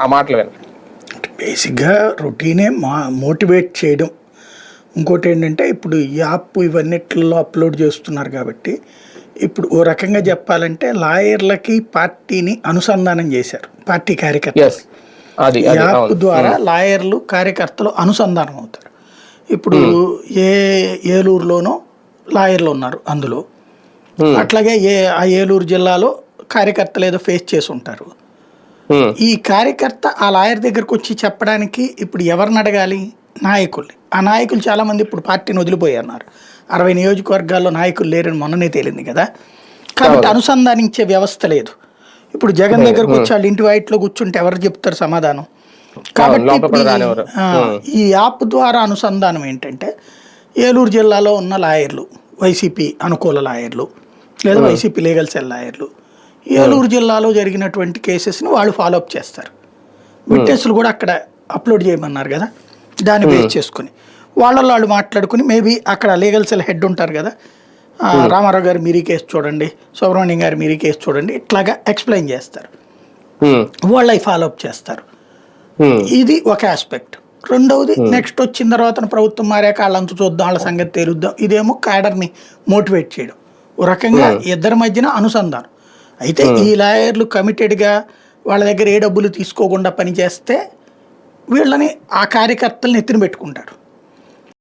ఆ మాటలు విని. బేసిక్గా రొటీనే మా మోటివేట్ చేయడం. ఇంకోటి ఏంటంటే ఇప్పుడు యాప్ ఇవన్నిట్లో అప్లోడ్ చేస్తున్నారు కాబట్టి ఇప్పుడు ఓ రకంగా చెప్పాలంటే లాయర్లకి పార్టీని అనుసంధానం చేశారు. పార్టీ కార్యకర్త ఎస్ అది ఈ అది యాప్ ద్వారా లాయర్లు కార్యకర్తలు అనుసంధానం అవుతారు. ఇప్పుడు ఏ ఏలూరులోనో లాయర్లు ఉన్నారు అందులో. Hmm. అట్లాగే ఏ ఆ ఏలూరు జిల్లాలో కార్యకర్తలు ఏదో ఫేస్ చేసి ఉంటారు. ఈ కార్యకర్త ఆ లాయర్ దగ్గరకు వచ్చి చెప్పడానికి ఇప్పుడు ఎవరిని అడగాలి? నాయకుల్ని. ఆ నాయకులు చాలామంది ఇప్పుడు పార్టీని వదిలిపోయన్నారు. అరవై నియోజకవర్గాల్లో నాయకులు లేరని మొన్ననే తేలింది కదా. కాబట్టి అనుసంధానించే వ్యవస్థ లేదు. ఇప్పుడు జగన్ దగ్గరకు వచ్చి వాళ్ళ ఇంటి వైట్లో కూర్చుంటే ఎవరు చెప్తారు సమాధానం? కాబట్టి ఈ యాప్ ద్వారా అనుసంధానం ఏంటంటే ఏలూరు జిల్లాలో ఉన్న లాయర్లు వైసీపీ అనుకూల లాయర్లు లేదా వైసీపీ లీగల్ సెల్ లాయర్లు ఏలూరు జిల్లాలో జరిగినటువంటి కేసెస్ని వాళ్ళు ఫాలో అప్ చేస్తారు. విట్నెస్లు కూడా అక్కడ అప్లోడ్ చేయమన్నారు కదా దాన్ని బేస్ చేసుకుని. వాళ్ళలో వాళ్ళు మాట్లాడుకుని మేబీ అక్కడ లీగల్ సెల్ హెడ్ ఉంటారు కదా ఆ, రామారావు గారు మీరు కేసు చూడండి సుబ్రహ్మణ్యం గారు మీరు కేసు చూడండి ఇట్లాగా ఎక్స్ప్లెయిన్ చేస్తారు. ఉమ్, వాళ్ళు అవి ఫాలో అప్ చేస్తారు ఇది ఒక ఆస్పెక్ట్ రెండవది నెక్స్ట్ వచ్చిన తర్వాత ప్రభుత్వం మారాక వాళ్ళంతా చూద్దాం వాళ్ళ సంగతి తేలుద్దాం ఇదేమో క్యాడర్ని మోటివేట్ చేయడం. ఓ రకంగా ఇద్దరి మధ్యన అనుసంధానం. అయితే ఈ లాయర్లు కమిటెడ్గా వాళ్ళ దగ్గర ఏ డబ్బులు తీసుకోకుండా పనిచేస్తే వీళ్ళని ఆ కార్యకర్తలను ఎత్తిన పెట్టుకుంటారు.